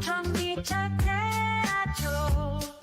전기차 태아죠 태아죠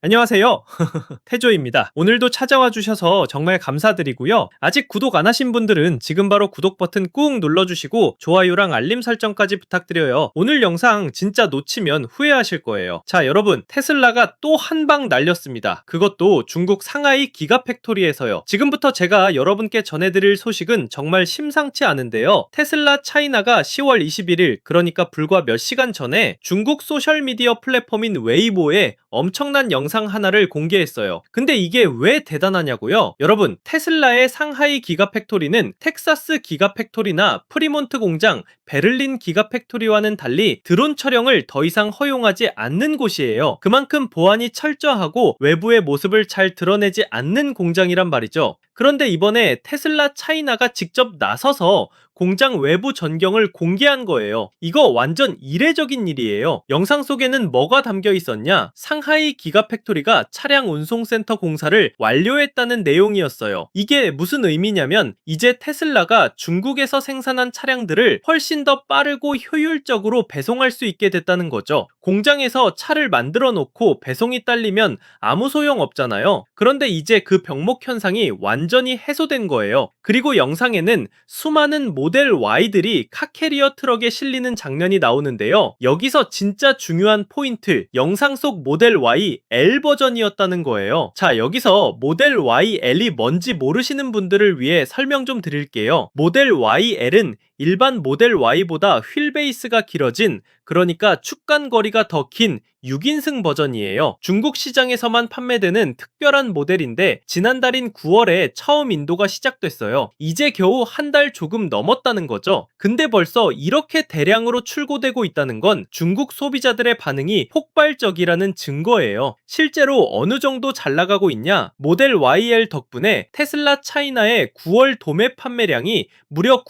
안녕하세요. 태조입니다. 오늘도 찾아와 주셔서 정말 감사드리고요. 아직 구독 안 하신 분들은 지금 바로 구독 버튼 꾹 눌러주시고 좋아요랑 알림 설정까지 부탁드려요. 오늘 영상 진짜 놓치면 후회하실 거예요. 자, 여러분. 테슬라가 또 한 방 날렸습니다. 그것도 중국 상하이 기가팩토리에서요. 지금부터 제가 여러분께 전해드릴 소식은 정말 심상치 않은데요. 테슬라 차이나가 10월 21일, 그러니까 불과 몇 시간 전에 중국 소셜미디어 플랫폼인 웨이보에 엄청난 영상 하나를 공개했어요. 근데 이게 왜 대단하냐고요? 여러분, 테슬라의 상하이 기가팩토리는 텍사스 기가팩토리나 프리몬트 공장, 베를린 기가팩토리와는 달리 드론 촬영을 더 이상 허용하지 않는 곳이에요. 그만큼 보안이 철저하고 외부의 모습을 잘 드러내지 않는 공장이란 말이죠. 그런데 이번에 테슬라 차이나가 직접 나서서 공장 외부 전경을 공개한 거예요. 이거 완전 이례적인 일이에요. 영상 속에는 뭐가 담겨 있었냐? 상하이 기가팩토리가 차량 운송센터 공사를 완료했다는 내용이었어요. 이게 무슨 의미냐면 이제 테슬라가 중국에서 생산한 차량들을 훨씬 더 빠르고 효율적으로 배송할 수 있게 됐다는 거죠. 공장에서 차를 만들어 놓고 배송이 딸리면 아무 소용 없잖아요. 그런데 이제 그 병목 현상이 완전 히 해소된 거예요. 그리고 영상에는 수많은 모델 Y들이 카캐리어 트럭에 실리는 장면이 나오는데요. 여기서 진짜 중요한 포인트, 영상 속 모델 Y L 버전이었다는 거예요. 자, 여기서 모델 Y L이 뭔지 모르시는 분들을 위해 설명 좀 드릴게요. 모델 Y L은 일반 모델 Y보다 휠 베이스가 길어진 그러니까 축간 거리가 더 긴 6인승 버전이에요. 중국 시장에서만 판매되는 특별한 모델인데 지난달인 9월에 처음 인도가 시작됐어요. 이제 겨우 한 달 조금 넘었다는 거죠. 근데 벌써 이렇게 대량으로 출고되고 있다는 건 중국 소비자들의 반응이 폭발적이라는 증거예요. 실제로 어느 정도 잘 나가고 있냐? 모델 YL 덕분에 테슬라 차이나의 9월 도매 판매량이 무려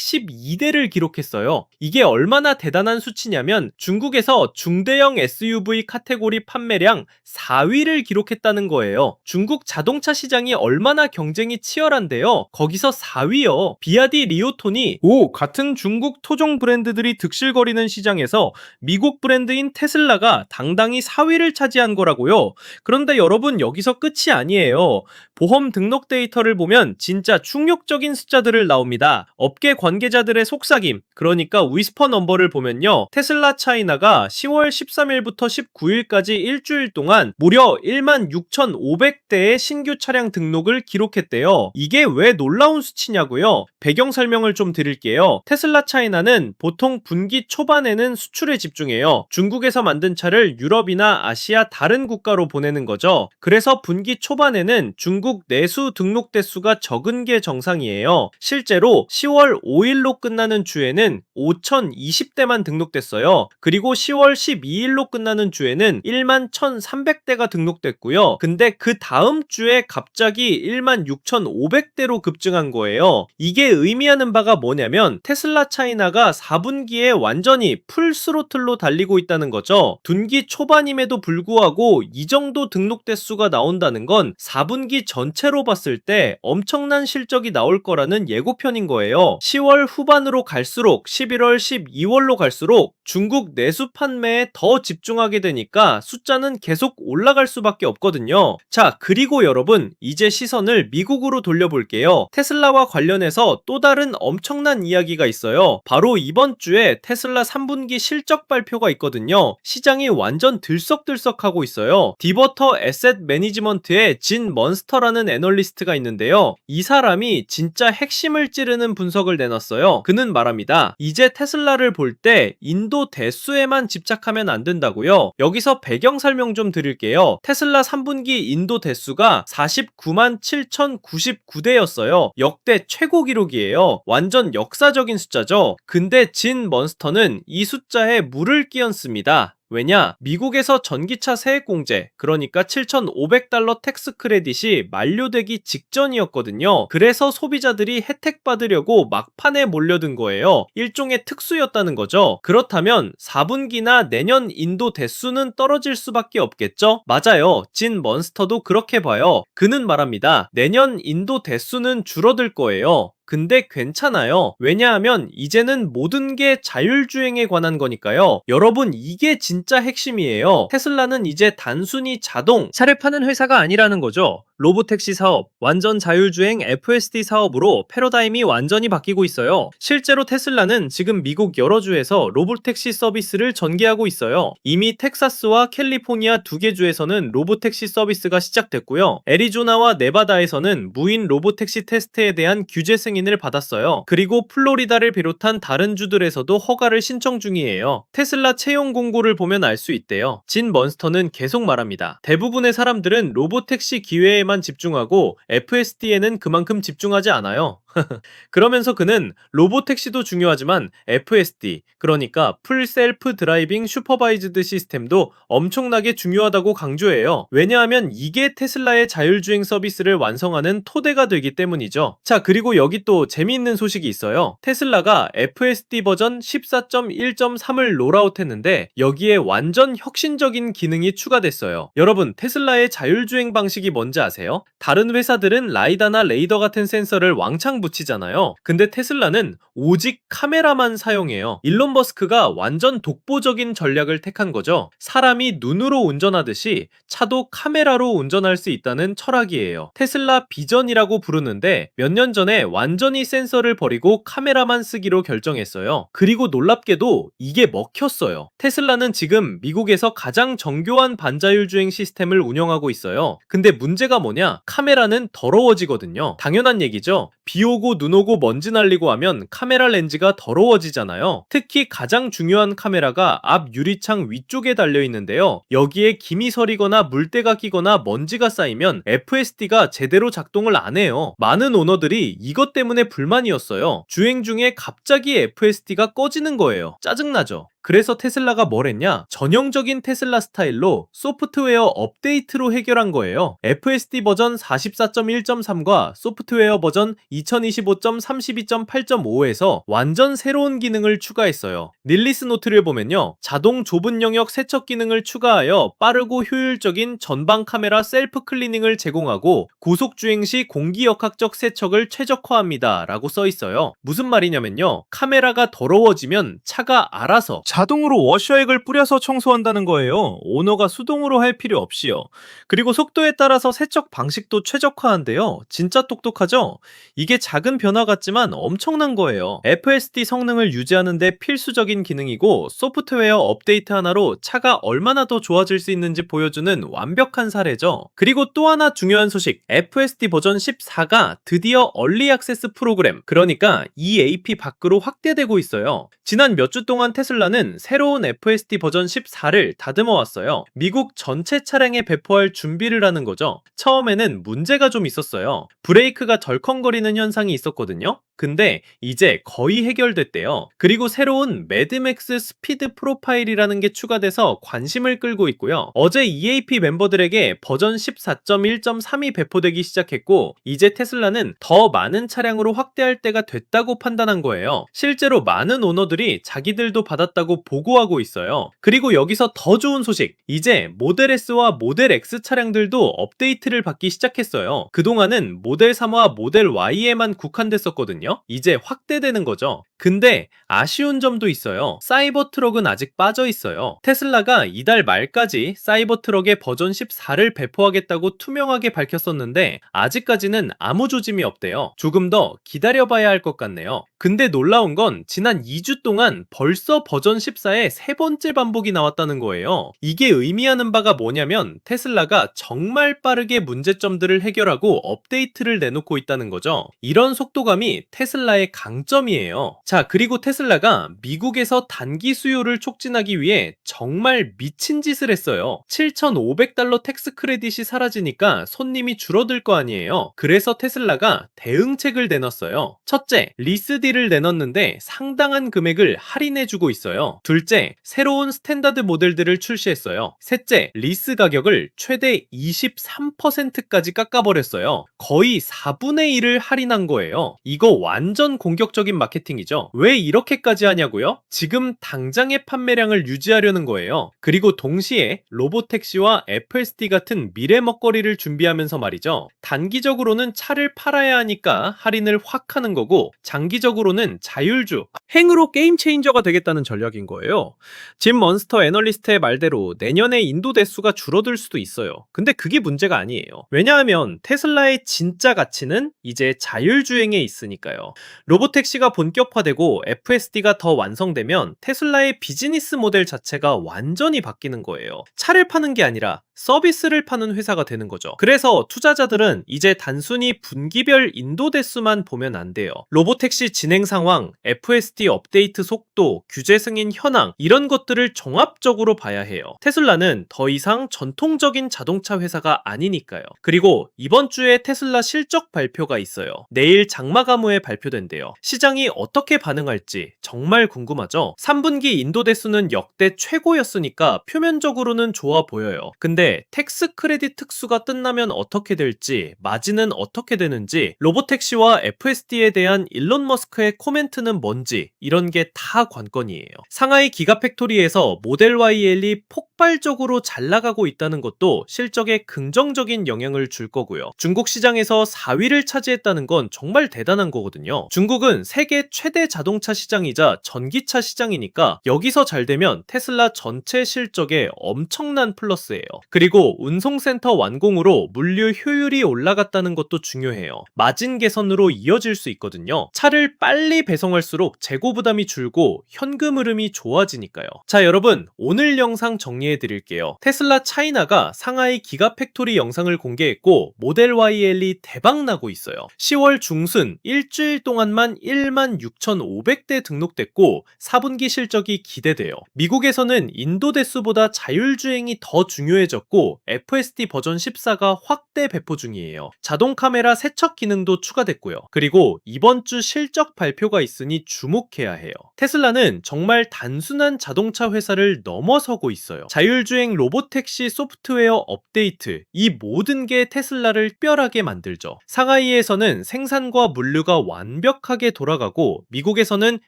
9812대를 기록했어요. 이게 얼마나 대단한 수치냐면 중국에서 중대형 SUV 카테고리 판매량 4위를 기록했다는 거예요. 중국 자동차 시장이 얼마나 경쟁이 치열한데요. 거기서 4위요. 비아디 리오톤이 오 같은 중국 토종 브랜드들이 득실거리는 시장에서 미국 브랜드인 테슬라가 당당히 4위를 차지한 거라고요. 그런데 여러분 여기서 끝이 아니에요. 보험 등록 데이터를 보면 진짜 충격적인 숫자들을 나옵니다. 업계 관계자들의 속삭임, 그러니까 위스퍼 넘버를 보면요. 테슬라 차이나가 10월 13일부터 19일까지 일주일 동안 무려 1만 6,500대의 신규 차량 등록을 기록했대요. 이게 왜 놀라운 수치냐고요? 배경 설명을 좀 드릴게요. 테슬라 차이나는 보통 분기 초반에는 수출에 집중해요. 중국에서 만든 차를 유럽이나 아시아 다른 국가로 보내는 거죠. 그래서 분기 초반에는 중국 내수 등록 대수가 적은 게 정상이에요. 실제로 10월 5 일로 끝나는 주에는 5,020대만 등록됐어요. 그리고 10월 12일로 끝나는 주에는 1만 1,300대가 등록됐고요. 근데 그 다음 주에 갑자기 1만 6,500대로 급증한 거예요. 이게 의미하는 바가 뭐냐면 테슬라 차이나가 4분기에 완전히 풀 스로틀로 달리고 있다는 거죠. 분기 초반임에도 불구하고 이 정도 등록 대수가 나온다는 건 4분기 전체로 봤을 때 엄청난 실적이 나올 거라는 예고편인 거예요. 10월 후반으로 갈수록 11월, 12월로 갈수록 중국 내수 판매에 더 집중하게 되니까 숫자는 계속 올라갈 수밖에 없거든요. 자, 그리고 여러분, 이제 시선을 미국으로 돌려볼게요. 테슬라와 관련해서 또 다른 엄청난 이야기가 있어요. 바로 이번 주에 테슬라 3분기 실적 발표가 있거든요. 시장이 완전 들썩들썩하고 있어요. 디버터 에셋 매니지먼트의 진 먼스터라는 애널리스트가 있는데요. 이 사람이 진짜 핵심을 찌르는 분석을 내놨어요. 그는 말합니다. 이제 테슬라를 볼 때 인도 대수에만 집착하면 안 된다고요. 여기서 배경 설명 좀 드릴게요. 테슬라 3분기 인도 대수가 49만 7,099대였어요. 역대 최고 기록이에요. 완전 역사적인 숫자죠. 근데 진 먼스터는 이 숫자에 물을 끼얹습니다. 왜냐? 미국에서 전기차 세액 공제, 그러니까 7,500달러 텍스 크레딧이 만료되기 직전이었거든요. 그래서 소비자들이 혜택 받으려고 막판에 몰려든 거예요. 일종의 특수였다는 거죠. 그렇다면 4분기나 내년 인도 대수는 떨어질 수밖에 없겠죠? 맞아요. 진 먼스터도 그렇게 봐요. 그는 말합니다. 내년 인도 대수는 줄어들 거예요. 근데 괜찮아요. 왜냐하면 이제는 모든 게 자율주행에 관한 거니까요. 여러분, 이게 진짜 핵심이에요. 테슬라는 이제 단순히 자동, 차를 파는 회사가 아니라는 거죠. 로보택시 사업, 완전 자율주행 FSD 사업으로 패러다임이 완전히 바뀌고 있어요. 실제로 테슬라는 지금 미국 여러 주에서 로보택시 서비스를 전개하고 있어요. 이미 텍사스와 캘리포니아 두 개 주에서는 로보택시 서비스가 시작됐고요. 애리조나와 네바다에서는 무인 로보택시 테스트에 대한 규제 승인을 받았어요. 그리고 플로리다를 비롯한 다른 주들에서도 허가를 신청 중이에요. 테슬라 채용 공고를 보면 알 수 있대요. 진 먼스터는 계속 말합니다. 대부분의 사람들은 로보택시 기회에만 집중하고 FSD에는 그만큼 집중하지 않아요. 그러면서 그는 로보택시도 중요하지만 FSD, 그러니까 풀 셀프 드라이빙 슈퍼바이즈드 시스템도 엄청나게 중요하다고 강조해요. 왜냐하면 이게 테슬라의 자율주행 서비스를 완성하는 토대가 되기 때문이죠. 자, 그리고 여기 또 재미있는 소식이 있어요. 테슬라가 FSD 버전 14.1.3을 롤아웃 했는데 여기에 완전 혁신적인 기능이 추가됐어요. 여러분, 테슬라의 자율주행 방식이 뭔지 아세요? 다른 회사들은 라이다나 레이더 같은 센서를 왕창 붙이잖아요. 근데 테슬라는 오직 카메라만 사용해요. 일론 버스크가 완전 독보적인 전략을 택한 거죠. 사람이 눈으로 운전하듯이 차도 카메라로 운전할 수 있다는 철학이에요. 테슬라 비전이라고 부르는데 몇 년 전에 완전히 센서를 버리고 카메라만 쓰기로 결정했어요. 그리고 놀랍게도 이게 먹혔어요. 테슬라는 지금 미국에서 가장 정교한 반자율 주행 시스템을 운영하고 있어요. 근데 문제가 뭐냐? 카메라는 더러워지거든요. 당연한 얘기죠. 비오 고 눈 오고 먼지 날리고 하면 카메라 렌즈가 더러워지잖아요. 특히 가장 중요한 카메라가 앞 유리창 위쪽에 달려 있는데요. 여기에 김이 서리거나 물때가 끼거나 먼지가 쌓이면 FSD가 제대로 작동을 안 해요. 많은 오너들이 이것 때문에 불만이었어요. 주행 중에 갑자기 FSD가 꺼지는 거예요. 짜증나죠? 그래서 테슬라가 뭘 했냐? 전형적인 테슬라 스타일로 소프트웨어 업데이트로 해결한 거예요. FSD 버전 44.1.3과 소프트웨어 버전 2025.32.8.5에서 완전 새로운 기능을 추가했어요. 닐리스 노트를 보면요. 자동 좁은 영역 세척 기능을 추가하여 빠르고 효율적인 전방 카메라 셀프 클리닝을 제공하고 고속 주행 시 공기 역학적 세척을 최적화합니다. 라고 써 있어요. 무슨 말이냐면요. 카메라가 더러워지면 차가 알아서 자동으로 워셔액을 뿌려서 청소한다는 거예요. 오너가 수동으로 할 필요 없이요. 그리고 속도에 따라서 세척 방식도 최적화한데요. 진짜 똑똑하죠? 이게 작은 변화 같지만 엄청난 거예요. FSD 성능을 유지하는데 필수적인 기능이고 소프트웨어 업데이트 하나로 차가 얼마나 더 좋아질 수 있는지 보여주는 완벽한 사례죠. 그리고 또 하나 중요한 소식. FSD 버전 14가 드디어 얼리 액세스 프로그램, 그러니까 EAP 밖으로 확대되고 있어요. 지난 몇 주 동안 테슬라는 새로운 FSD 버전 14를 다듬어 왔어요. 미국 전체 차량에 배포할 준비를 하는 거죠. 처음에는 문제가 좀 있었어요. 브레이크가 덜컹거리는 현상이 있었거든요. 근데 이제 거의 해결됐대요. 그리고 새로운 매드맥스 스피드 프로파일이라는 게 추가돼서 관심을 끌고 있고요. 어제 EAP 멤버들에게 버전 14.1.3이 배포되기 시작했고 이제 테슬라는 더 많은 차량으로 확대할 때가 됐다고 판단한 거예요. 실제로 많은 오너들이 자기들도 받았다고 보고하고 있어요. 그리고 여기서 더 좋은 소식. 이제 모델 S와 모델 X 차량들도 업데이트를 받기 시작했어요. 그동안은 모델 3와 모델 Y에만 국한됐었거든요. 이제 확대되는 거죠. 근데 아쉬운 점도 있어요. 사이버 트럭은 아직 빠져 있어요. 테슬라가 이달 말까지 사이버 트럭의 버전 14를 배포하겠다고 투명하게 밝혔었는데 아직까지는 아무 조짐이 없대요. 조금 더 기다려봐야 할 것 같네요. 근데 놀라운 건 지난 2주 동안 벌써 버전 14의 세 번째 반복이 나왔다는 거예요. 이게 의미하는 바가 뭐냐면 테슬라가 정말 빠르게 문제점들을 해결하고 업데이트를 내놓고 있다는 거죠. 이런 속도감이 테슬라의 강점이에요. 자, 그리고 테슬라가 미국에서 단기 수요를 촉진하기 위해 정말 미친 짓을 했어요. 7,500달러 텍스 크레딧이 사라지니까 손님이 줄어들 거 아니에요. 그래서 테슬라가 대응책을 내놨어요. 첫째, 리스 딜을 내놨는데 상당한 금액을 할인해주고 있어요. 둘째, 새로운 스탠다드 모델들을 출시했어요. 셋째, 리스 가격을 최대 23%까지 깎아버렸어요. 거의 4분의 1을 할인한 거예요. 이거 완전 공격적인 마케팅이죠. 왜 이렇게까지 하냐고요? 지금 당장의 판매량을 유지하려는 거예요. 그리고 동시에 로보택시와 FSD 같은 미래 먹거리를 준비하면서 말이죠. 단기적으로는 차를 팔아야 하니까 할인을 확 하는 거고 장기적으로는 자율주, 행으로 게임 체인저가 되겠다는 전략인 거예요. 짐 먼스터 애널리스트의 말대로 내년에 인도 대수가 줄어들 수도 있어요. 근데 그게 문제가 아니에요. 왜냐하면 테슬라의 진짜 가치는 이제 자율주행에 있으니까요. 로보택시가 본격화되고 FSD가 더 완성되면 테슬라의 비즈니스 모델 자체가 완전히 바뀌는 거예요. 차를 파는 게 아니라 서비스를 파는 회사가 되는 거죠. 그래서 투자자들은 이제 단순히 분기별 인도 대수만 보면 안 돼요. 로보택시 진행 상황, FSD 업데이트 속도, 규제 승인 현황 이런 것들을 종합적으로 봐야 해요. 테슬라는 더 이상 전통적인 자동차 회사가 아니니까요. 그리고 이번 주에 테슬라 실적 발표가 있어요. 내일 장마 가무에 발표된대요. 시장이 어떻게 반응할지 정말 궁금하죠. 3분기 인도 대수는 역대 최고였으니까 표면적으로는 좋아 보여요. 근데 텍스 크레딧 특수가 끝나면 어떻게 될지, 마진은 어떻게 되는지, 로보택시와 FSD에 대한 일론 머스크의 코멘트는 뭔지 이런 게 다 관건이에요. 상하이 기가팩토리에서 모델 YL이 폭발적으로 잘 나가고 있다는 것도 실적에 긍정적인 영향을 줄 거고요. 중국 시장에서 4위를 차지했다는 건 정말 대단한 거거든요. 중국은 세계 최대 자동차 시장이자 전기차 시장이니까 여기서 잘 되면 테슬라 전체 실적에 엄청난 플러스예요. 그리고 운송센터 완공으로 물류 효율이 올라갔다는 것도 중요해요. 마진 개선으로 이어질 수 있거든요. 차를 빨리 배송할수록 재고 부담이 줄고 현금 흐름이 좋아지니까요. 자, 여러분, 오늘 영상 정리해 드릴게요. 테슬라 차이나가 상하이 기가 팩토리 영상을 공개했고 모델 YL이 대박 나고 있어요. 10월 중순 일주일 동안만 1만 6,500대 등록됐고 4분기 실적이 기대돼요. 미국에서는 인도 대수보다 자율주행이 더 중요해졌고 FSD 버전 14가 확대 배포 중이에요. 자동 카메라 세척 기능도 추가됐고요. 그리고 이번 주 실적 발표가 있으니 주목해야 해요. 테슬라는 정말 단순한 자동차 회사를 넘어서고 있어요. 자율주행 로보택시 소프트웨어 업데이트, 이 모든 게 테슬라를 특별하게 만들죠. 상하이에서는 생산과 물류가 완벽하게 돌아가고 미 국에서는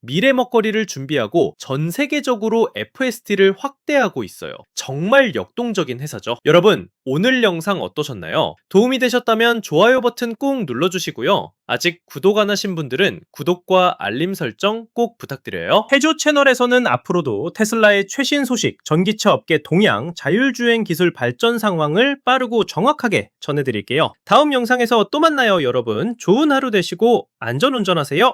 미래 먹거리를 준비하고 전 세계적으로 FSD를 확대하고 있어요. 정말 역동적인 회사죠. 여러분, 오늘 영상 어떠셨나요? 도움이 되셨다면 좋아요 버튼 꾹 눌러주시고요. 아직 구독 안 하신 분들은 구독과 알림 설정 꼭 부탁드려요. 해조 채널에서는 앞으로도 테슬라의 최신 소식, 전기차 업계 동향, 자율주행 기술 발전 상황을 빠르고 정확하게 전해드릴게요. 다음 영상에서 또 만나요, 여러분. 좋은 하루 되시고 안전 운전하세요.